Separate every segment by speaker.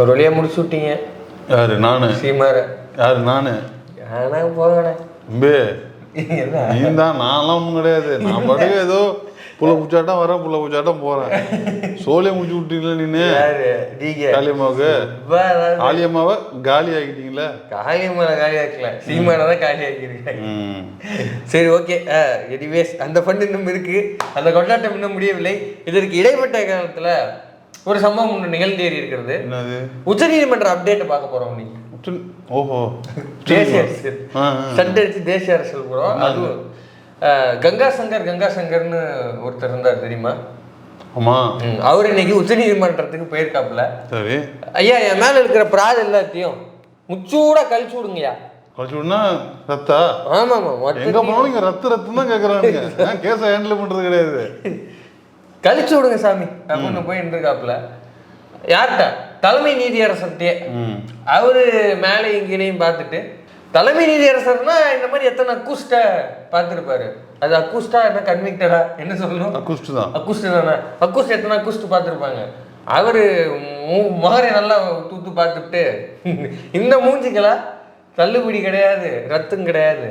Speaker 1: ஒரு வழியா முடிச்சு விட்டீங்க.
Speaker 2: யாரு நானு?
Speaker 1: சீமார.
Speaker 2: யாரு நானு?
Speaker 1: ஆனா போங்கண்ணே
Speaker 2: தம்பி நீ தான் நான்லாம் ஒன்றும் கிடையாது. நான் பாட்டுக்கு ஏதோ புள்ள பூச்சாட்டம் வரேன் புள்ள பூச்சாட்டம் போறேன். சோழியை முடிச்சு விட்டீங்களா நீனு? காளியம்மாவுக்கு? காளியம்மாவை காலி ஆக்கிட்டீங்களா?
Speaker 1: காளியம்மனை காலி ஆக்கல. சீமானை தான் காலி ஆக்கியிருக்காங்க
Speaker 2: ம்.
Speaker 1: சரி ஓகே. எனிவேஸ் அந்த ஃபண்ட் இன்னும் இருக்கு. அந்த கொண்டாட்டம் இன்னும் முடியவில்லை. இதற்கு இடைப்பட்ட காலத்துல ஒரு சம்பவம் ஒன்று நிகழ்ந்தேறி இருக்கிறது.
Speaker 2: என்னது?
Speaker 1: உச்சநீதிமன்ற அப்டேட் பார்க்க போறோம்
Speaker 2: உச்ச- ஓஹோ.
Speaker 1: தேசிய அரசியல்
Speaker 2: ஆ.
Speaker 1: சட்டடிச்சு தேசிய அரசியல் அதுவும் அஹ், கங்கா சங்கர் கங்கா சங்கர்னு ஒருத்தர் இருந்தார் தெரியுமா?
Speaker 2: ஆமா.
Speaker 1: அவர் இன்னைக்கு உச்சநீதிமன்றத்துக்கு போயிருக்காப்புல.
Speaker 2: சரி.
Speaker 1: ஐயா என் மேல இருக்கிற பிராது எல்லாத்தையும் முச்சூடா கழிச்சு விடுங்கய்யா.
Speaker 2: கழிச்சு விடனா ரத்தா?
Speaker 1: ஆமாமா
Speaker 2: எங்க
Speaker 1: மொத்தத்தையும்
Speaker 2: போனாலும் ரத்த ரத்தம் தான் கேக்குறானுங்க. கேஸை ஹேண்டில் பண்றது கிடையாது.
Speaker 1: கழிச்சு விடுங்க சாமி. அப்படின்னு போய் இருந்திருக்காப்புல யார்கிட்ட? தலைமை நீதியரசர்கிட்டயே. அவரு மேலே இங்கேயும் பார்த்துட்டு தலைமை நீதியரசர்னா இந்த மாதிரி எத்தனை அக்கூஸ்ட பார்த்துருப்பாரு? அது அக்கூஸ்டா என்ன கன்விக்டடா? என்ன சொல்லணும்?
Speaker 2: அக்குஸ்ட் தான்.
Speaker 1: அக்கூஸ்ட் தானே? அக்கூஸ்ட் எத்தனை அக்கூஸ்ட் பார்த்துருப்பாங்க? அவரு முகரை நல்லா தூத்து பார்த்துட்டு இந்த மூஞ்சிகளா தள்ளுபடி கிடையாது ரத்தம் கிடையாது.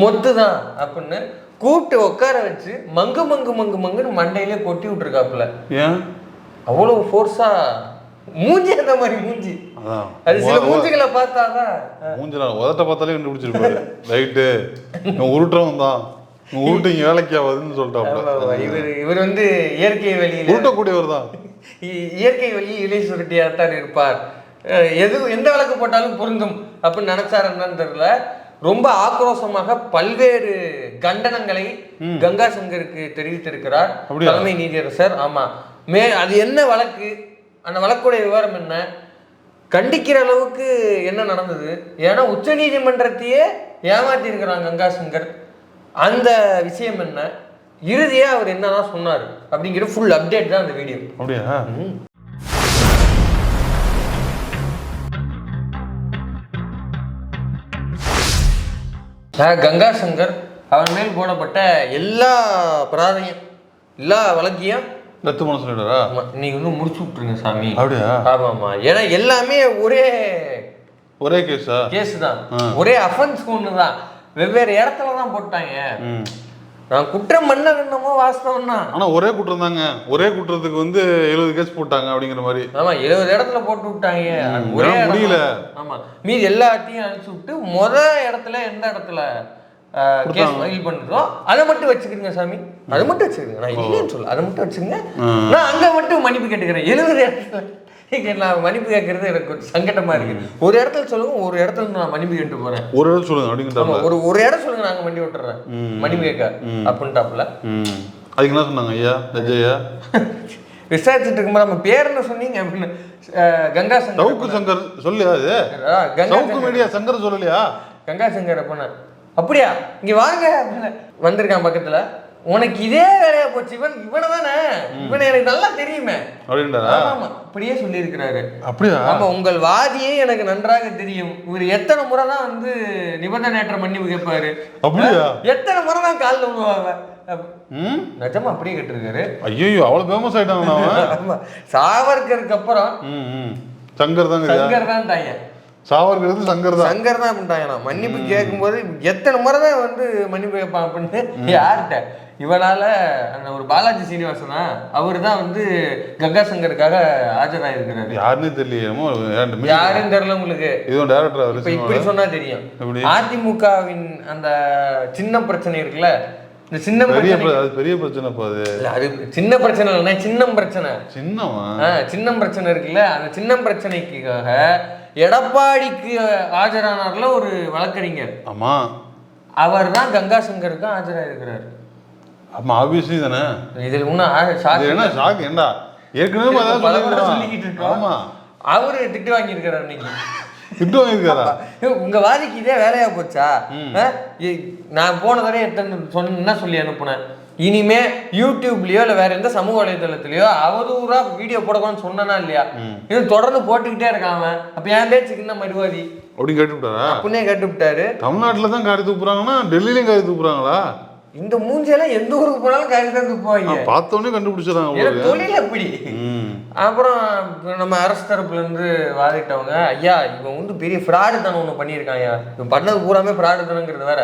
Speaker 1: மொத்து தான் அப்படின்னு கூப்பிட்டு உட்கார வச்சு மங்கு மங்கு மங்கு மங்குன்னு மண்டையிலே கொட்டி விட்டுருக்காப்புல.
Speaker 2: ஏன்?
Speaker 1: அவ்வளவு ஃபோர்ஸா மூஞ்சி அந்த மாதிரி மூஞ்சி. அது சில மூஞ்சிகளை பார்த்தாதான்
Speaker 2: மூஞ்சல உதட்ட பார்த்தாலே கண்டுபிடிச்சிருப்பாரு. ரைட்டு. உருட்டுறவன் தான். உருட்டு வேலைக்கு ஆகாதுன்னு சொல்லிட்டாப்ல.
Speaker 1: இவர் இவர் வந்து இயற்கை வழியில
Speaker 2: உருட்டக்கூடியவர் தான்.
Speaker 1: இயற்கை வழி இலை சுருட்டியாத்தான் இருப்பார். எது எந்த வழக்கு போட்டாலும் பொருந்தும் அப்படின்னு நினைச்சாரு என்னன்னு தெரியல. ரொம்ப ஆக்ரோஷமாக பல்வேறு கண்டனங்களை கங்கா சங்கருக்கு தெரிவித்திருக்கிறார்? தலைமை நீதியரசர். ஆமா. மே அது என்ன வழக்கு? அந்த வழக்குடைய விவரம் என்ன? கண்டிக்கிற அளவுக்கு என்ன நடந்தது? ஏன்னா உச்ச நீதிமன்றத்தையே ஏமாத்தி இருக்கிறாங்க கங்கா சங்கர். அந்த விஷயம் என்ன? இறுதியா அவர் என்னதான் சொன்னார். அப்படிங்கிற ஃபுல் அப்டேட் தான் அந்த வீடியோ
Speaker 2: அப்படியா?
Speaker 1: கங்கா சங்கர் அவன் மேல் போடப்பட்ட எல்லா பிராதையும் எல்லா வழக்கையும்
Speaker 2: ரத்து பண்ண சொல்லிடுறா
Speaker 1: இன்னைக்கு வந்து முடிச்சு விட்டுருங்க சாமி.
Speaker 2: அப்படியா?
Speaker 1: ஆமா ஆமா ஏன்னா எல்லாமே ஒரே
Speaker 2: ஒரே கேஸா
Speaker 1: கேஸ் தான் ஒரே அஃபென்ஸ் ஒன்று தான் வெவ்வேறு இடத்துல தான் போட்டாங்க. நான் குற்றம் பண்ண என்னமோ வாஸ்தவம் தான்.
Speaker 2: ஆனா ஒரே குற்றம் தாங்க. ஒரே குற்றத்துக்கு வந்து எழுபது கேஸ் போட்டாங்க அப்படிங்கிற மாதிரி.
Speaker 1: ஆமா எழுபது இடத்துல போட்டு விட்டாங்க. ஒரே
Speaker 2: முடியல.
Speaker 1: தான். ஆமா. மீதி எல்லாத்தையும் அனுப்பிச்சு விட்டு முத இடத்துல எந்த இடத்துல? கேஸ் ஃபைல் பண்ணுறதோ அதை மட்டும் வச்சுக்கிறீங்க சாமி. அதை மட்டும் வச்சுக்கிறீங்க நான் இல்லைன்னு சொல்ல அதை மட்டும் வச்சுக்கோங்க நான் அங்க மட்டும் மன்னிப்பு கேட்டுக்கிறேன். எழுபது இடத்துல நான் மன்னிப்பு கேட்கறது எனக்கு கொஞ்சம் சங்கடமா இருக்கு. ஒரு இடத்துல சொல்லுங்க ஒரு இடத்துல நான் மன்னிப்பு கேட்டு போறேன்.
Speaker 2: ஒரு இடத்துல சொல்லுங்க அப்படிங்கிற
Speaker 1: ஒரு ஒரு இடம் சொல்லுங்க நாங்க மன்னிப்பு விட்டுறேன். மன்னிப்பு கேட்க அப்படின்ட்டாப்புல.
Speaker 2: அதுக்கு என்ன சொன்னாங்க ஐயா ஐயா
Speaker 1: விசாரிச்சுட்டு இருக்கும்போது நம்ம பேர் என்ன சொன்னீங்க அப்படின்னு கங்கா சங்கர்
Speaker 2: சங்கர் சொல்லியா அது
Speaker 1: கங்கா
Speaker 2: மீடியா சங்கர் சொல்லலையா?
Speaker 1: கங்கா சங்கர் அப்பன அப்படியா? இங்க வாங்க. அப்படின்னு வந்திருக்கான் பக்கத்துல. உனக்கு இதே வேலையா போச்சு. இவன் இவனை தானே இவனை எனக்கு நல்லா தெரியுமே. ஆமா அப்படியே சொல்லியிருக்கிறாரு.
Speaker 2: அப்படியா?
Speaker 1: ஆமா உங்கள் வாதியே எனக்கு நன்றாக தெரியும். இவர் எத்தனை முறை தான் வந்து நிபந்தனையற்ற மன்னிப்பு கேட்பாரு.
Speaker 2: அப்படியா?
Speaker 1: எத்தனை முறை தான் காலில் விழுவாங்க. நிஜமா அப்படியே கேட்டிருக்காரு.
Speaker 2: ஐயோ அவ்வளவு ஃபேமஸ் ஆயிட்டாங்க
Speaker 1: சாவர்கருக்கு அப்புறம்
Speaker 2: சங்கர் ஐயா.
Speaker 1: சங்கர் தான் தாங்க
Speaker 2: சாவர்கிறது சங்கர் தான்
Speaker 1: சங்கர் தான் பண்ணிட்டாங்க மன்னிப்பு கேட்கும்போது எத்தனை முறை தான் வந்து மன்னிப்பு கேட்பான் அப்படின்னு யார்கிட்ட? இவனால அந்த ஒரு பாலாஜி சீனிவாசனா அவர் தான் வந்து கங்கா சங்கருக்காக ஆஜராயிருக்கிறாரு.
Speaker 2: யாருன்னே தெரியலையேமோ
Speaker 1: யாருன்னு தெரியல உங்களுக்கு.
Speaker 2: இதுவும் டேரக்டர்
Speaker 1: இப்படி சொன்னா தெரியும்? அதிமுகவின் அந்த சின்ன பிரச்சனை இருக்குல்ல இந்த சின்ன
Speaker 2: பெரிய அது பெரிய பிரச்சனை அது.
Speaker 1: அது சின்ன பிரச்சனை இல்லைன்னா சின்னம் பிரச்சனை.
Speaker 2: சின்னவன்
Speaker 1: ஆ, சின்னம் பிரச்சனை இருக்குல்ல அந்த சின்னம் பிரச்சனைக்காக எடப்பாடிக்கு ஆஜரானார்ல ஒரு வழக்கறிஞர்.
Speaker 2: ஆமா.
Speaker 1: அவர் தான் கங்கா சங்கருக்கு ஆஜராயிருக்கிறார்.
Speaker 2: ஆமா ஆப்வியஸ்லி தானே.
Speaker 1: இதில் இன்னும் சாக்கு
Speaker 2: என்ன ஷாக் ஏற்கனவே.
Speaker 1: சொல்லிக்கிட்டு இருக்கோம்.
Speaker 2: ஆமா.
Speaker 1: அவரு திட்டு வாங்கியிருக்கிறார் இன்னைக்கு
Speaker 2: திட்டு வாங்கியிருக்காரா?
Speaker 1: ஏய், உங்க வாதிக்கு இதே வேலையா போச்சா? நான் போன தடவை எத்தனை சொன்ன என்ன சொல்லி அனுப்புனேன்? இனிமே யூடியூப்லயோ இல்ல வேற எந்த சமூக வலைதளத்திலயோ அவதூறா வீடியோ போடக்கூடாதுன்னு சொன்னா இல்லையா? இது தொடர்ந்து போட்டுக்கிட்டே இருக்கான் அவன். அப்ப என் பேச்சுக்கு என்ன மறுவாதி?
Speaker 2: அப்படின்னு கேட்டுவிட்டாரா?
Speaker 1: அப்படின்னே கேட்டு விட்டாரு
Speaker 2: தமிழ்நாட்டுல தான் காரி தூப்புறாங்கன்னா டெல்லியிலையும் காரி தூப்புறாங்களா
Speaker 1: இந்த மூஞ்சியெல்லாம் எந்த ஊருக்கு போனாலும் கறி தான் துப்புவாங்க.
Speaker 2: பார்த்தோன்னே கண்டுபிடிச்சிடறாங்க
Speaker 1: தொழில் அப்படி. அப்புறம் நம்ம அரசு தரப்புல இருந்து வாதிட்டவங்க ஐயா இவன் வந்து பெரிய ஃப்ராடு தானே ஒன்று பண்ணியிருக்கான் ஐயா. இவன் பண்ணது பூராமே ஃப்ராடு தானுங்கிறது வேற.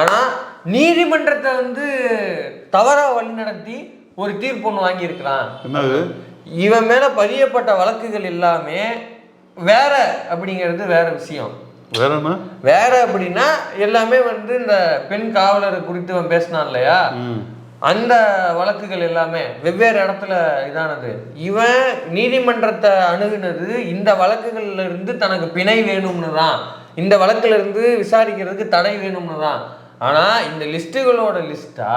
Speaker 1: ஆனா நீதிமன்றத்தை வந்து தவறா வழிநடத்தி ஒரு தீர்ப்பு ஒன்று வாங்கியிருக்கிறான்.
Speaker 2: என்னது?
Speaker 1: இவன் மேல பதியப்பட்ட வழக்குகள் எல்லாமே வேற அப்படிங்கிறது வேற விஷயம்.
Speaker 2: வேற என்ன?
Speaker 1: வேற அப்படின்னா எல்லாமே வந்து இந்த பெண் காவலர் குறித்து அவன் பேசினான் இல்லையா? அந்த வழக்குகள் எல்லாமே வெவ்வேறு இடத்துல இதானது. இவன் நீதிமன்றத்தை அணுகுனது இந்த வழக்குகள்ல இருந்து தனக்கு பிணை வேணும்னு தான் இந்த வழக்குல இருந்து விசாரிக்கிறதுக்கு தடை வேணும்னு தான் ஆனா இந்த லிஸ்ட்டுகளோட லிஸ்டா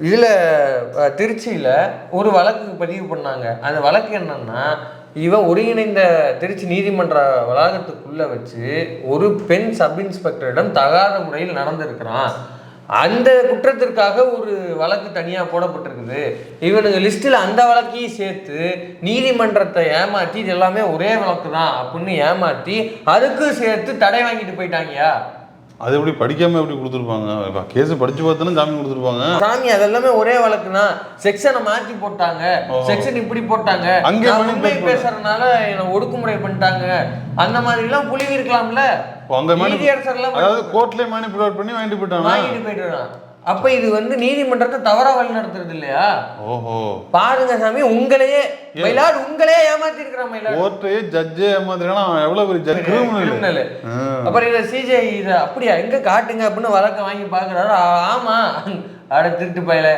Speaker 1: இதுல திருச்சியில ஒரு வழக்கு பதிவு பண்ணாங்க. அந்த வழக்கு என்னன்னா இவன் ஒருங்கிணைந்த திருச்சி நீதிமன்ற வளாகத்துக்குள்ள வச்சு ஒரு பெண் சப் இன்ஸ்பெக்டரிடம் தகாத முறையில் நடந்திருக்கிறான். அந்த குற்றத்திற்காக ஒரு வழக்கு தனியாக போடப்பட்டிருக்குது. இவனுக்கு லிஸ்ட்டில் அந்த வழக்கையும் சேர்த்து நீதிமன்றத்தை ஏமாற்றி இது எல்லாமே ஒரே வழக்கு தான் அப்படின்னு ஏமாற்றி அதுக்கும் சேர்த்து தடை வாங்கிட்டு போயிட்டாங்கயா?
Speaker 2: அது எப்படி படிக்காம எப்படி கொடுத்துருப்பாங்க? கேஸ் படிச்சு பார்த்தானே ஜாமீன் கொடுத்துருப்பாங்க.
Speaker 1: சாமி அதெல்லாமே ஒரே வழக்கு தான் செக்ஷனை மாற்றி போட்டாங்க. செக்ஷன் இப்படி போட்டாங்க.
Speaker 2: அங்கே
Speaker 1: உண்மை பேசுறதுனால என்னை ஒடுக்குமுறை பண்ணிட்டாங்க. அந்த மாதிரிலாம் புலிவி இருக்கலாம்ல
Speaker 2: இப்போ அங்க mani-
Speaker 1: நீதியரசர்லாம்
Speaker 2: அதாவது கோர்ட்லயே மேனிபுலேட் பண்ணி வாங்கிட்டு போயிட்டானா
Speaker 1: வாங்கிட்டு போயிட்டு அப்ப இது வந்து நீதிமன்றத்தை தவறா வழி நடத்துறது இல்லையா
Speaker 2: ஓஹோ.
Speaker 1: பாருங்க சாமி உங்களையே மயிலாடு உங்களையே ஏமாத்தி இருக்கிற மயிலாடு.
Speaker 2: கோர்ட்டையே ஜட்ஜே ஏமாத்திருக்கானா அவன் எவ்வளவு பெரிய ஜட்ஜ் கிரிமினல்.
Speaker 1: அப்புறம் இதை சிஜே இதை அப்படியா? எங்க காட்டுங்க அப்படின்னு வழக்க வாங்கி பாக்குறாரு. ஆமா. அட திருட்டு பயில.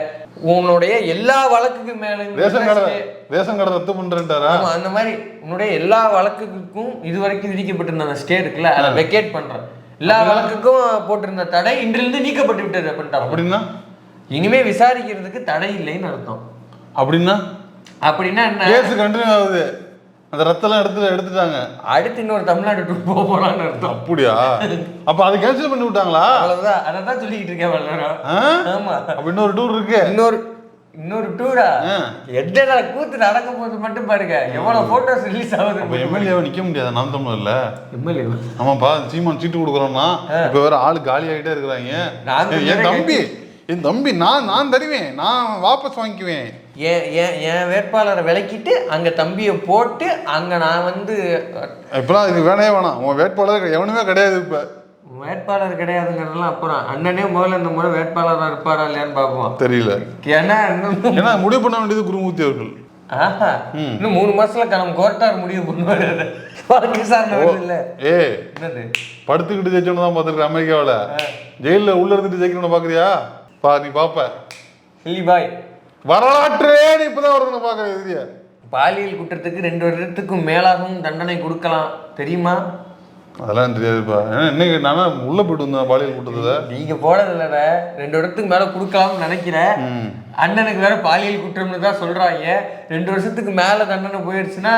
Speaker 1: உன்னுடைய எல்லா வழக்குக்கு மேலும்
Speaker 2: ரேஷன் கடை ரேஷன் கடை ரத்து பண்றேன்ட்டாரா?
Speaker 1: ஆமா அந்த மாதிரி உன்னுடைய எல்லா வழக்குக்கும் இதுவரைக்கும் விதிக்கப்பட்டிருந்த அந்த ஸ்டே இருக்குல்ல அதை வெக்கேட் பண்றேன். எல்லா வழக்குக்கும் போட்டிருந்த தடை இன்றிலிருந்து நீக்கப்பட்டு விட்டது அப்படின்ட்டாங்க
Speaker 2: அப்படின்னா?
Speaker 1: இனிமே விசாரிக்கிறதுக்கு தடை இல்லைன்னு அர்த்தம்.
Speaker 2: அப்படின்னா?
Speaker 1: அப்படின்னா என்ன?
Speaker 2: கேஸ் கண்டினியூ ஆகுது. அந்த ரத்தம்லாம் எடுத்து எடுத்துட்டாங்க.
Speaker 1: அடுத்து இன்னொரு தமிழ்நாடு டூர் போக போறான்னு அர்த்தம்.
Speaker 2: அப்படியா? அப்ப அதை கேன்சல் பண்ணி விட்டாங்களா?
Speaker 1: அவ்வளவுதான். அதை தான் சொல்லிக்கிட்டு இருக்கேன்? ஆமா.
Speaker 2: அப்ப இன்னொரு டூர் இருக்கு.
Speaker 1: இன்னொரு இன்னொரு டூரா. எட்டடா கூத்து நடக்க போது மட்டும் பாருங்க எவ்வளவு போட்டோஸ் ரிலீஸ் ஆகுது
Speaker 2: எம்எல்ஏவை நிக்க முடியாது? நாம் தமிழ்ல
Speaker 1: எம்எல்ஏ
Speaker 2: ஆமாப்பா சீமான் சீட்டு கொடுக்குறோம்னா இப்ப வேற ஆளு காலி ஆகிட்டே இருக்கிறாங்க.
Speaker 1: நான்
Speaker 2: என் தம்பி என் தம்பி நான் நான் தருவேன். நான் வாபஸ் வாங்கிக்குவேன்.
Speaker 1: என் என் வேட்பாளரை விலக்கிட்டு அங்க தம்பியை போட்டு அங்க நான் வந்து
Speaker 2: இப்பெல்லாம் இது வேணவே வேணாம். உன் வேட்பாளர் எவனுமே கிடையாது இப்ப.
Speaker 1: வேட்பாளர் கிடையாதுங்கிறதெல்லாம் அப்புறம் அண்ணனே முதல்ல இந்த முறை வேட்பாளராக இருப்பாரா இல்லையான்னு பார்ப்போம்.
Speaker 2: தெரியல.
Speaker 1: ஏன்னா
Speaker 2: ஏன்னா முடிவு பண்ண வேண்டியது குருமூர்த்தி அவர்கள்.
Speaker 1: ஆஹா. இன்னும் மூணு மாசத்துல கணம் கோர்ட்டார் முடிவு பண்ணுவாரு. வழக்கு இல்ல
Speaker 2: ஏ
Speaker 1: என்னது?
Speaker 2: படுத்துக்கிட்டு ஜெயிச்சவன தான் பார்த்துருக்கேன் அமெரிக்காவில். ஜெயிலில் உள்ள இருந்துட்டு ஜெயிக்கணும் பார்க்குறியா? பா நீ பார்ப்ப
Speaker 1: இல்லி பாய்.
Speaker 2: வரலாற்றே நீ இப்பதான் ஒருத்தனை பார்க்குற எதிரியா.
Speaker 1: பாலியல் குற்றத்துக்கு ரெண்டு வருடத்துக்கும் மேலாகவும் தண்டனை கொடுக்கலாம். தெரியுமா?
Speaker 2: அதெல்லாம் தெரியாதுப்பா. ஏன்னா இன்னைக்கு நானா உள்ள போயிட்டு வந்தேன் பாலியல் கூட்டத்தை
Speaker 1: நீங்க போனது இல்லட. ரெண்டு வருடத்துக்கு மேல கொடுக்கலாம்னு நினைக்கிறேன் அண்ணனுக்கு வேற பாலியல் குற்றம்னு தான் சொல்றாங்க. ரெண்டு வருஷத்துக்கு மேல தண்டனை போயிடுச்சுன்னா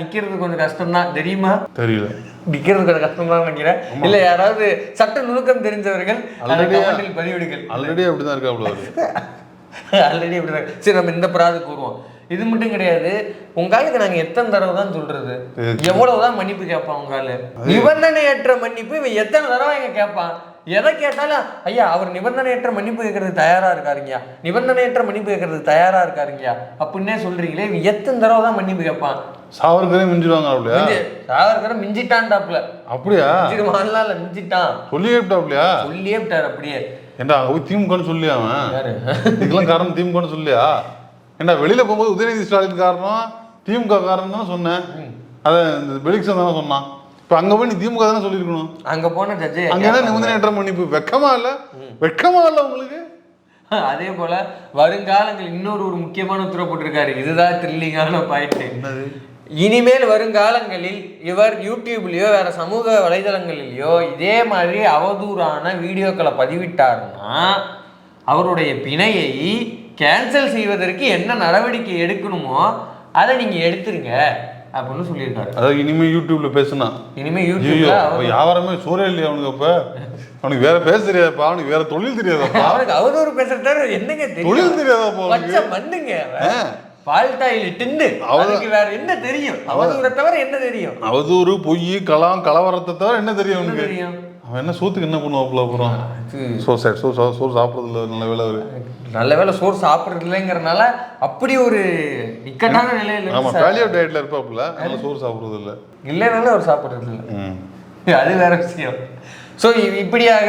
Speaker 1: நிக்கிறது கொஞ்சம் கஷ்டம் தான் தெரியுமா?
Speaker 2: தெரியல.
Speaker 1: நிக்கிறது கொஞ்சம் கஷ்டம் தான் நினைக்கிறேன் இல்ல யாராவது சட்ட நுணுக்கம் தெரிஞ்சவர்கள் பதிவிடுங்கள்.
Speaker 2: ஆல்ரெடி அப்படிதான் இருக்கா அவ்வளோ
Speaker 1: ஆல்ரெடி அப்படிதான் சரி நம்ம இந்த பிராதுக்கு வருவோம் இது மட்டும் கிடையாது. உங்க ஆளுக்கு நாங்க எத்தனை தடவை தான் சொல்றது? எவ்வளவுதான் மன்னிப்பு கேட்பான் உங்க ஆளு நிபந்தனையற்ற மன்னிப்பு இவன் எத்தனை தடவை இங்க கேட்பான்? எதை கேட்டாலும் ஐயா அவர் நிபந்தனையற்ற மன்னிப்பு கேட்கறது தயாரா இருக்காருங்கயா நிபந்தனையற்ற மன்னிப்பு கேட்கறது தயாரா இருக்காருங்கயா அப்படின்னே சொல்றீங்களே இவன் எத்தனை தடவை தான் மன்னிப்பு கேட்பான்?
Speaker 2: சாவர்கரே மிஞ்சிடுவாங்க அப்படியா
Speaker 1: சாவர்கரை மிஞ்சிட்டான்டாப்ல
Speaker 2: அப்படியா?
Speaker 1: மிஞ்சிடுவான்லாம் இல்ல மிஞ்சிட்டான்.
Speaker 2: சொல்லியே விட்டாப்லையா
Speaker 1: சொல்லியே விட்டார் அப்படியே.
Speaker 2: ஏண்டா போய் திமுகன்னு சொல்லியா அவன்? இதுக்கெல்லாம் காரணம் திமுகன்னு சொல்லியா? ஏண்டா வெளியில போகும்போது உதயநிதி ஸ்டாலின் காரணம் திமுக காரணம் தானே சொன்னேன். அதை பெலிக்சன் தானே சொன்னான். இப்போ அங்க போய் நீ திமுக தானே சொல்லியிருக்கணும்.
Speaker 1: அங்க போன ஜட்ஜே
Speaker 2: அங்க என்ன நிபந்தனையற்ற மன்னிப்பு? வெக்கமா இல்ல? வெக்கமா இல்ல உங்களுக்கு?
Speaker 1: அதே போல வருங்காலங்கள் இன்னொரு ஒரு முக்கியமான உத்தரவு போட்டிருக்காரு. இதுதான் த்ரில்லிங்கான பாயிண்ட்
Speaker 2: என்னது?
Speaker 1: இனிமேல் வருங்காலங்களில் இவர் யூடியூப்லயோ வேற சமூக வலைதளங்களிலேயோ இதே மாதிரி அவதூறான வீடியோக்களை பதிவிட்டாருன்னா அவருடைய பிணையை கேன்சல் செய்வதற்கு என்ன நடவடிக்கை எடுக்கணுமோ அதை நீங்க எடுத்துருங்க அப்படின்னு சொல்லியிருக்காரு.
Speaker 2: அதாவது இனிமே யூடியூப்ல பேசுனா.
Speaker 1: இனிமே
Speaker 2: ஐயோ
Speaker 1: யூடியூப்ல
Speaker 2: வியாபாரமே சூழல் இல்லையா அவனுக்கு அப்ப? அவனுக்கு வேற பேச தெரியாதுப்பா அவனுக்கு வேற தொழில் தெரியாதப்பா?
Speaker 1: அவனுக்கு அவதூறு பேசுறதாரு என்னங்க
Speaker 2: தொழில் தெரியாதாப்பா
Speaker 1: மண்ணுங்க அவதூறை தவிர என்ன தெரியும்?
Speaker 2: அவதூறு பொய் கலாம் கலவரத்தை தவிர என்ன தெரியும் அவனுக்கு அவன் என்ன சோத்துக்கு என்ன பண்ணுவாப்புல அப்புறம்? சோறு சார் சோறு சோறு சாப்பிட்றது இல்லை நல்ல வேலை அவரு.
Speaker 1: நல்ல வேளை சோறு சாப்பிட்றது இல்லைங்கிறனால அப்படி ஒரு இக்கட்டான நிலையில
Speaker 2: ஆமா
Speaker 1: இருந்து சார்
Speaker 2: பேலியோ டயட்ல இருப்பாப்புல அதனால சோறு சாப்பிட்றது இல்லை
Speaker 1: இல்லைனாலும் அவர் சாப்பிட்றது இல்லை அது வேற விஷயம். ஸோ இப்படியாக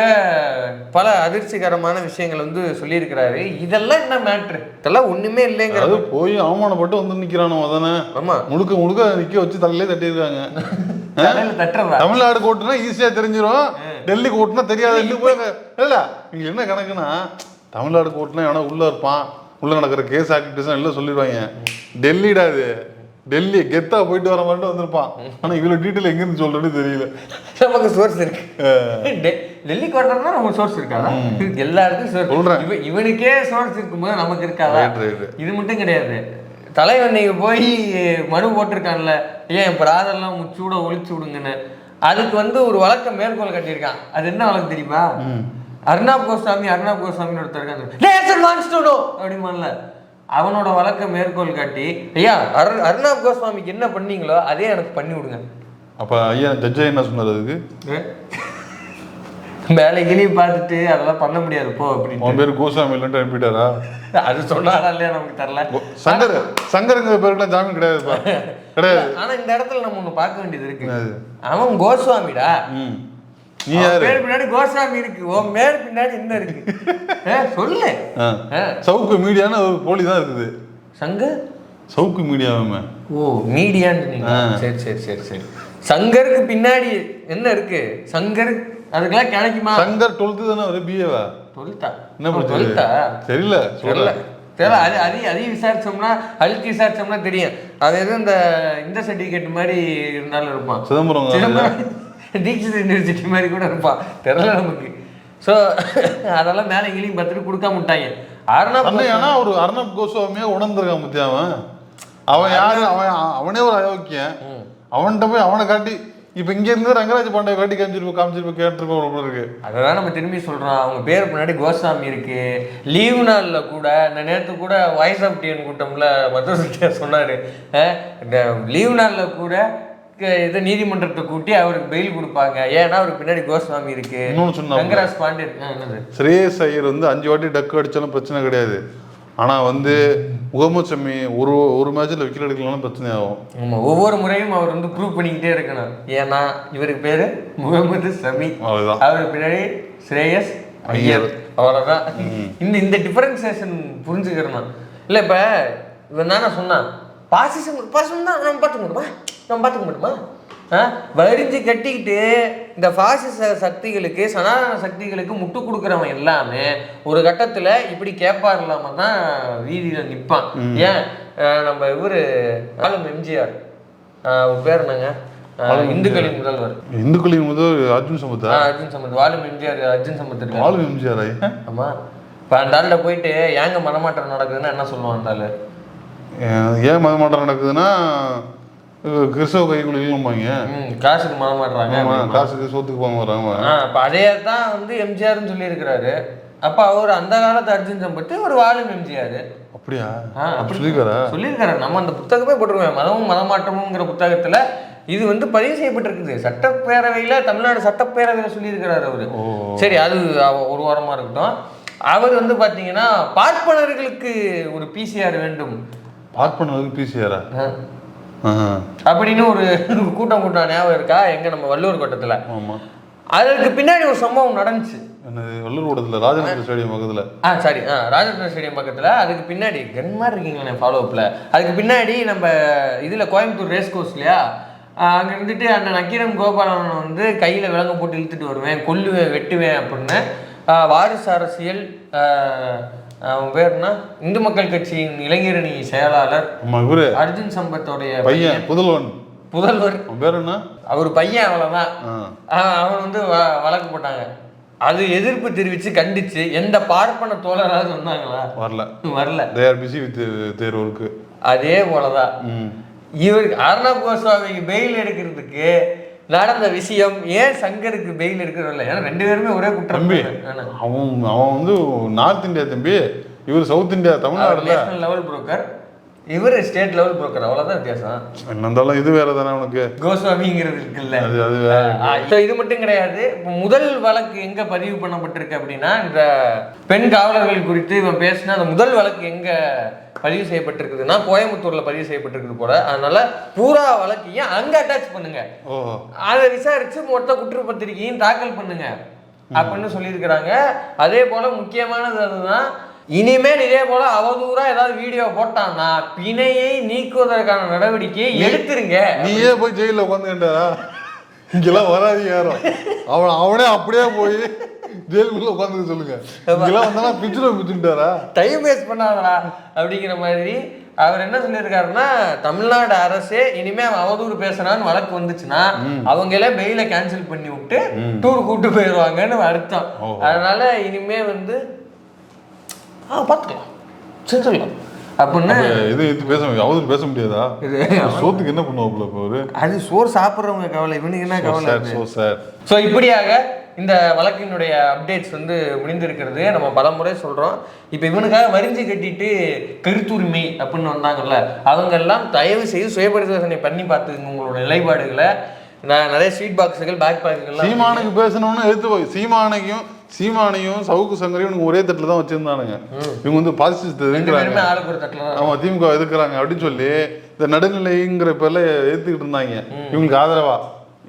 Speaker 1: பல அதிர்ச்சிகரமான விஷயங்கள் வந்து சொல்லியிருக்கிறாரு. இதெல்லாம் என்ன மேட்ரு இதெல்லாம் ஒண்ணுமே இல்லைங்கிறது
Speaker 2: அது போய் அவமானப்பட்டு வந்து நிக்கிறானோ அதானே?
Speaker 1: ஆமா.
Speaker 2: முழுக்க முழுக்க நிக்க வச்சு தலையிலே தட்டியிருக்காங்க. தமிழ்நாடு கோட்டுனா ஈஸியா தெரிஞ்சிரும். டெல்லி கோட்டுனா தெரியாது இல்ல இங்க என்ன கணக்குன்னா தமிழ்நாடு கோட்டுனா எவனா உள்ள இருப்பான். உள்ள நடக்கிற கேஸ் ஆக்டிவிட்டிஸ் எல்லாம் சொல்லிடுவாங்க. டெல்லிடா இது. டெல்லி கெத்தா போயிட்டு வர மாதிரி வந்திருப்பான். ஆனா இவ்வளவு டீட்டெயில் எங்க இருந்து சொல்றேன்னு தெரியல.
Speaker 1: நமக்கு சோர்ஸ் இருக்கு. டெ- டெல்லி கோட்டர்னா நமக்கு சோர்ஸ் இருக்காதா? எல்லாருக்கும் source-
Speaker 2: சொல்றேன்.
Speaker 1: இவ- இவனுக்கே சோர்ஸ் இருக்கும்போது நமக்கு இருக்காதா. இது மட்டும் கிடையாது. தலைவன் நீங்க போய் மனு போட்டிருக்கான்ல. ஏன் இப்போ ராதெல்லாம் முச்சூட ஒழிச்சு விடுங்கன்னு. அதுக்கு வந்து ஒரு வழக்கம் மேற்கோள் கட்டியிருக்கான். அது என்ன வழக்கு தெரியுமா? அர்ணாப் கோஸ்வாமி அர்ணாப் கோஸ்வாமின்னு ஒருத்தர் இருக்காங்க நேசன் அவனோட வழக்க மேற்கோள் காட்டி ஐயா அர் அர்ணாப் கோஸ்வாமிக்கு என்ன பண்ணீங்களோ அதே எனக்கு பண்ணி விடுங்க.
Speaker 2: அப்ப ஐயா ஜட்ஜா என்ன சொன்னார் அதுக்கு?
Speaker 1: வேலைகளையும் பார்த்துட்டு அதெல்லாம் பண்ண முடியாது போ அப்படின்னு
Speaker 2: உன் பேர் கோசாமி இல்லைன்ட்டு அனுப்பிட்டாரா?
Speaker 1: அது சொன்னாரா இல்லையா நமக்கு தெரியல.
Speaker 2: சங்கர் சங்கருங்கிற பேருக்குலாம் ஜாமீன் கிடையாதுப்பா. கிடையாது.
Speaker 1: ஆனா இந்த இடத்துல நம்ம ஒண்ணு பார்க்க வேண்டியது இருக்கு? அவன் கோஸ்வாமிடா.
Speaker 2: நீ
Speaker 1: பேர் பின்னாடி கோஸ்வாமி இருக்கு. உன் மேல் பின்னாடி என்ன இருக்கு. சொல்லு.
Speaker 2: சவுக்கு மீடியான்னு ஒரு போலி தான் இருக்குது.
Speaker 1: சங்கு?
Speaker 2: சவுக்கு மீடியாவுமே
Speaker 1: ஓ மீடியான்னு. சரி சரி சரி சரி. சங்கருக்கு பின்னாடி என்ன இருக்கு? சங்கர் அதுக்கெல்லாம் கிடைக்குமா
Speaker 2: சங்கர் டுவெல்த்து தானே ஒரு பிஏவா
Speaker 1: சொல்லிட்டா
Speaker 2: என்ன
Speaker 1: சொல்லிட்டா
Speaker 2: தெரியல
Speaker 1: தெரியல
Speaker 2: சொல்ல
Speaker 1: தெரியல. அது அதையும் அதையும் விசாரிச்சோம்னா அழுத்தி விசாரிச்சோம்னா தெரியும். அது எதுவும் இந்த இந்த சர்டிஃபிகேட் மாதிரி இருந்தாலும் இருப்பான்.
Speaker 2: சிதம்பரம்
Speaker 1: சிதம்பரம் தீட்சித் யூனிவர்சிட்டி மாதிரி கூட இருப்பான் தெரியல நமக்கு. ஸோ அதெல்லாம் மேலே எங்கேயும் பார்த்துட்டு கொடுக்காம விட்டாங்க. அருணா
Speaker 2: அண்ணன் ஏன்னா ஒரு அர்ணப் கோஸ்வாமியா உணர்ந்திருக்கான் முத்தியா அவன்? அவன் யாரு? அவன் அவனே ஒரு அயோக்கியன். அவன்கிட்ட போய் அவனை காட்டி இப்ப இங்க இருந்து ரங்கராஜ் பாண்டிய காட்டி காமிச்சிருப்போம் காமிச்சிருப்போம் கேட்டிருப்போம் போல இருக்கு.
Speaker 1: அதான் நம்ம திரும்பி சொல்றோம். அவங்க பேர் முன்னாடி கோஸ்வாமி இருக்கு. லீவு நாள்ல கூட இந்த நேரத்து கூட வாய்ஸ் ஆஃப் டிஎன் கூட்டம்ல மதுரை சொன்னாரு. இந்த லீவு நாள்ல கூட இது நீதிமன்றத்தை கூட்டி அவருக்கு பெயில் கொடுப்பாங்க. ஏன்னா அவருக்கு பின்னாடி கோஸ்வாமி இருக்கு.
Speaker 2: இன்னொன்னு சொன்னாங்க.
Speaker 1: பாண்டியன்
Speaker 2: ஸ்ரேயஸ் ஐயர் வந்து அஞ்சு வாட்டி டக்கு அடிச்சாலும் பிரச்சனை கிடையாது. ஆனா வந்து முகமது ஷமி ஒரு ஒரு மேட்ச்ல விக்கெட் எடுக்கலாம் பிரச்சனை ஆகும்.
Speaker 1: ஒவ்வொரு முறையும் அவர் வந்து ப்ரூவ் பண்ணிக்கிட்டே இருக்கணும். ஏன்னா இவருக்கு பேரு முகமது சமி. அவருக்கு பின்னாடி ஸ்ரேயஸ் ஐயர். அவ்வளோதான் இந்த இந்த டிஃபரன்சியேஷன் புரிஞ்சுக்கிறணும். இல்லை இப்போ இவன் தானே சொன்னான். பாசிசம் பாசிசம் தான் நம்ம பார்த்துக்க முடியுமா? நம்ம பார்த்துக்க முடியுமா? வரிஞ்சு கட்டிக்கிட்டு இந்த பாசிச சக்திகளுக்கு சனாதன சக்திகளுக்கு முட்டு கொடுக்குறவன் எல்லாமே ஒரு கட்டத்தில் இப்படி கேட்பார் இல்லாம தான் வீதியில் நிற்பான் ஏன்? நம்ம இவர் ஆளும் எம்ஜிஆர். பேர் என்னங்க? இந்துக்களின் முதல்வர்.
Speaker 2: இந்துக்களின் முதல் அர்ஜுன் சம்பத்தா
Speaker 1: ஆ, அர்ஜுன் சம்பத். வாலும் எம்ஜிஆர் அர்ஜுன் சம்பத்
Speaker 2: ஆளு எம்ஜிஆர்
Speaker 1: ஆமா. இப்போ அந்த ஆள்கிட்ட போயிட்டு ஏங்க மனமாற்றம் நடக்குதுன்னா என்ன சொல்லுவான் அந்த
Speaker 2: ஏன் ஏன் மத மாற்றம் நடக்குதுன்னா கிறிஸ்தவ கைக்குள்ளிலும்பாங்க
Speaker 1: ம் காசுக்கு மனமாட்டுறாங்க
Speaker 2: ஆமா காசுக்கு சோத்துக்கு போங்க வராங்க
Speaker 1: ஆ அப்போ அதே தான் வந்து எம்ஜிஆர்னு சொல்லியிருக்கிறாரு. அப்போ அவர் அந்த காலத்து அர்ஜுன் சம்பத் ஒரு வாலும் எம்ஜிஆர்.
Speaker 2: அப்படியா? அப்படி சொல்லிருக்காரா
Speaker 1: சொல்லியிருக்காரு? நம்ம அந்த புத்தகமே போட்டிருக்கோம் மதமும் மதமாற்றமுங்கிற புத்தகத்துல இது வந்து பதிவு செய்யப்பட்டிருக்குது. சட்டப்பேரவையில தமிழ்நாடு சட்டப்பேரவையில சொல்லியிருக்கிறாரு அவரு. சரி அது ஒரு வாரமா இருக்கட்டும். அவர் வந்து பாத்தீங்கன்னா பார்ப்பனர்களுக்கு ஒரு பிசிஆர் வேண்டும்.
Speaker 2: பார்ப்பனருக்கு பிசிஆரா
Speaker 1: அஹ், அப்படின்னு ஒரு கூட்டம் கூட்டம் ஞாபகம் இருக்கா? எங்க? நம்ம வள்ளுவர் கோட்டத்துல.
Speaker 2: ஆமா.
Speaker 1: அதற்கு பின்னாடி ஒரு சம்பவம் நடந்துச்சு.
Speaker 2: வள்ளூர் கூடத்துல ராஜநகர் ஸ்டேடியம் பக்கத்துல?
Speaker 1: ஆ சாரி. ஆ ராஜரத்ன ஸ்டேடியம் பக்கத்தில். அதுக்கு பின்னாடி கன் மாதிரி இருக்கீங்களே ஃபாலோ அப்பில் அதுக்கு பின்னாடி நம்ம இதில் கோயம்புத்தூர் ரேஸ் கோர்ஸ் இல்லையா? அங்கே இருந்துட்டு அந்த நக்கீரன் கோபாலன் வந்து கையில் விலங்கு போட்டு இழுத்துட்டு வருவேன் கொல்லுவேன் வெட்டுவேன் அப்படின்னு வாரிசு அரசியல் ஆ, அவன் பேர் என்ன இந்து மக்கள் கட்சியின் இளைஞரணி செயலாளர்
Speaker 2: இவரு.
Speaker 1: அர்ஜுன் சம்பத்தோடைய
Speaker 2: பையன் புதல்வன்.
Speaker 1: புதல்வர்
Speaker 2: பேர் என்ன?
Speaker 1: அவர் பையன் அவ்வளோதான் அவன் வந்து வழக்கு போட்டாங்க. அது எதிர்ப்பு தெரிவித்து கண்டிச்சு எந்த பார்ப்பன தோழராவது சொன்னாங்களா
Speaker 2: வரல.
Speaker 1: வரல.
Speaker 2: They are busy with their work
Speaker 1: அதே போலதான்.
Speaker 2: ம்.
Speaker 1: இவருக்கு அர்ணப் கோஸ்வாமிக்கு பெயில் எடுக்கிறதுக்கு நடந்த விஷயம் ஏன் சங்கருக்கு பெயில் எடுக்கிறதில்ல ஏன்னா ரெண்டு பேருமே ஒரே குற்றம்.
Speaker 2: தம்பி அவன் அவன் வந்து நார்த் இந்தியா தம்பி. இவர் சவுத் இந்தியா தமிழ்நாடுல.
Speaker 1: லெவல் புரோக்கர் இவர் ஸ்டேட் லெவல் புரோக்கர் அவ்வளவுதான் வித்தியாசம்.
Speaker 2: என்ன இருந்தாலும் இது வேற தானே உனக்கு?
Speaker 1: கோஸ்வாமிங்கிறது இருக்குல்ல.
Speaker 2: அது அது வேற.
Speaker 1: இது மட்டும் கிடையாது. முதல் வழக்கு எங்க பதிவு பண்ணப்பட்டிருக்கு அப்படின்னா இந்த பெண் காவலர்கள் குறித்து இவன் பேசின அந்த முதல் வழக்கு எங்க பதிவு செய்யப்பட்டிருக்குதுன்னா கோயம்புத்தூர்ல பதிவு செய்யப்பட்டிருக்குது போல. அதனால பூரா வழக்கையும் அங்க அட்டாச் பண்ணுங்க. அதை விசாரிச்சு மொத்த குற்றப்பத்திரிகையும் தாக்கல் பண்ணுங்க. அப்படின்னு சொல்லியிருக்கிறாங்க. அதே போல முக்கியமானது அதுதான். இனிமேல் இதே போல அவதூறா ஏதாவது வீடியோ போட்டான்னா பிணையை நீக்குவதற்கான நடவடிக்கையை எடுத்துருங்க.
Speaker 2: நீயே போய் ஜெயில உட்காந்துக்கிட்டாரா இங்கெல்லாம் வராதீங்க யாரும். அவன் அவனே அப்படியே போய் ஜெயிலுக்குள்ள உட்காந்துக்க சொல்லுங்க. இங்கெல்லாம் வந்தானா பிச்சுல பிச்சுட்டாரா
Speaker 1: டைம் வேஸ்ட் பண்ணாதடா அப்படிங்கிற மாதிரி அவர் என்ன சொல்லியிருக்காருன்னா தமிழ்நாடு அரசே இனிமே அவன் அவதூறு பேசுறான்னு வழக்கு வந்துச்சுன்னா அவங்களே பெயில கேன்சல் பண்ணி விட்டு டூர் கூட்டு போயிடுவாங்கன்னு அர்த்தம். அதனால இனிமே வந்து ஆ பார்த்துக்கலாம். செஞ்சிடலாம் அப்படின்னு
Speaker 2: இது இது பேச அவதூறு பேச முடியாதா? சோத்துக்கு என்ன பண்ணுவாப்புல இப்போ
Speaker 1: அது சோறு சாப்பிட்றவங்க கவலை இவனுக்கு என்ன கவலை?
Speaker 2: சோ சார்
Speaker 1: ஸோ இப்படியாக இந்த வழக்கினுடைய அப்டேட்ஸ் வந்து முடிந்திருக்கிறது. நம்ம பலமுறை சொல்கிறோம் இப்போ இவனுக்காக வரிஞ்சு கட்டிட்டு கருத்துரிமை அப்படின்னு வந்தாங்கல்ல அவங்க எல்லாம் தயவு செய்து சுயபரிசோதனை பண்ணி பார்த்துங்க உங்களோட நிலைப்பாடுகளை. நான் நிறைய ஸ்வீட் பாக்ஸுகள் பேக் பாக்ஸுகள்லாம்
Speaker 2: சீமானுக்கு பேசணும்னு எடுத்து போய் சீமானையும் சீமானையும் சவுக்கு சங்கரையும் ஒரே தட்டுல தான் வச்சிருந்தானுங்க. இவங்க வந்து
Speaker 1: ரெண்டு
Speaker 2: இருக்கிறாங்க ஆமா திமுக எதுக்குறாங்க அப்படின்னு சொல்லி இந்த நடுநிலைங்கிற பேர்ல ஏத்துக்கிட்டு இருந்தாங்க. இவங்களுக்கு ஆதரவா?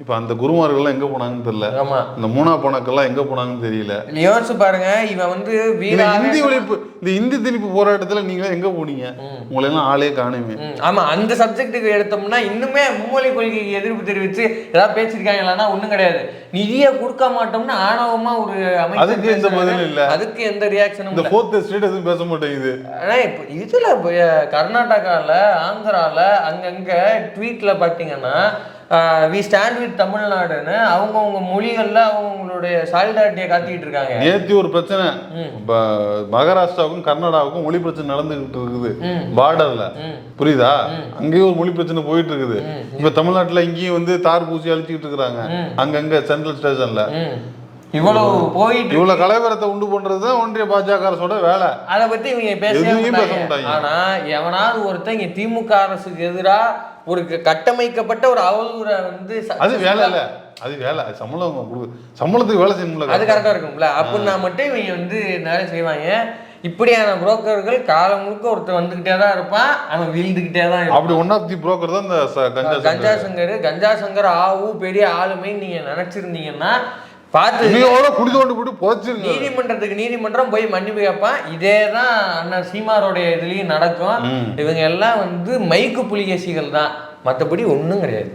Speaker 2: இப்ப அந்த குருமார்கள்லாம் எங்க போனாங்கன்னு தெரியல.
Speaker 1: ஆமா.
Speaker 2: இந்த மூணா போனாக்கெல்லாம் எங்க போனாங்கன்னு தெரியல.
Speaker 1: யோசிச்சு பாருங்க இவன் வந்து
Speaker 2: இந்த
Speaker 1: வீரா
Speaker 2: இந்தி ஒழிப்பு இந்த இந்தி திணிப்பு போராட்டத்துல நீங்க எங்க போனீங்க? உங்களை எல்லாம் ஆளே காணுமே.
Speaker 1: ஆமா அந்த சப்ஜெக்ட்டுக்கு எடுத்தோம்னா இன்னுமே மும்மொழி கொள்கைக்கு எதிர்ப்பு தெரிவித்து ஏதாவது பேசியிருக்காங்களான்னா ஒண்ணும் கிடையாது. நிதியை கொடுக்க மாட்டோம்னு ஆணவமா ஒரு
Speaker 2: அதுக்கு எந்த. பதிலும் இல்ல.
Speaker 1: அதுக்கு எந்த ரியாக்ஷனும்
Speaker 2: இந்த ஃபோர்த் ஸ்டேட் எதுவும் பேச மாட்டேங்குது.
Speaker 1: ஆனா இப்போ இதுல கர்நாடகால ஆந்திரால அங்கங்க ட்வீட்ல பாத்தீங்கன்னா வி ஸ்டாண்ட் வித் தமிழ்நாடுன்னு அவங்கவுங்க மொழிகள்ல அவங்களுடைய சாலிடாரிட்டியை காத்திக்கிட்டு இருக்காங்க
Speaker 2: நேத்தி ஒரு பிரச்சனை. மகாராஷ்டிராவுக்கும் கர்நாடகாவுக்கும் மொழி பிரச்சனை நடந்துகிட்டு இருக்குது. பார்டர்ல புரியுதா? அங்கேயும் ஒரு மொழி பிரச்சனை போயிட்டு இருக்குது இப்ப தமிழ்நாட்டுல இங்கேயும் வந்து தார் பூசி அழிச்சுக்கிட்டு இருக்காங்க அங்கங்க சென்ட்ரல் ஸ்டேஷன்ல.
Speaker 1: இவ்வளவு போயிட்டு
Speaker 2: இவ்வளவு கலவரத்தை உண்டு பண்றதுதான் ஒன்றிய பாஜக அரசோட வேலை.
Speaker 1: அதை பத்தி இவங்க
Speaker 2: பேச.
Speaker 1: ஆனா எவனாவது ஒருத்தன் இங்க திமுக அரசுக்கு எதிரா ஒரு கட்டமைக்கப்பட்ட ஒரு அவதூறை வந்து
Speaker 2: அது வேலை இல்ல. அது வேலை. அது சம்பளம் சம்பளத்துக்கு வேலை செய்யணும்ல
Speaker 1: அது கரெக்டா? இருக்கும்ல. அப்படின்னா மட்டும் இவங்க வந்து நிறைய செய்வாங்க? இப்படியான புரோக்கர்கள் காலம் முழுக்க ஒருத்தர் வந்துகிட்டே தான் இருப்பான். அவன் வீழ்ந்துகிட்டே தான்
Speaker 2: அப்படி ஒன் ஆஃப் தி புரோக்கர் தான் இந்த கஞ்சா
Speaker 1: கஞ்சா சங்கர். கஞ்சா சங்கர் ஆவு பெரிய ஆளுமை நீங்க நினைச்சிருந்தீங்கன்னா பார்த்து
Speaker 2: இன்னையோட குடி தோண்டி போட்டு புதைச்சிருங்க
Speaker 1: நீதிமன்றத்துக்கு நீதிமன்றம் போய் மன்னிப்பு கேட்பான் இதே தான் அண்ணன் சீமாரோடைய இதுலயும் நடக்கும். இவங்க எல்லாம் வந்து மைக்கு புலிகேசிகள் தான். மற்றபடி ஒன்றும் கிடையாது.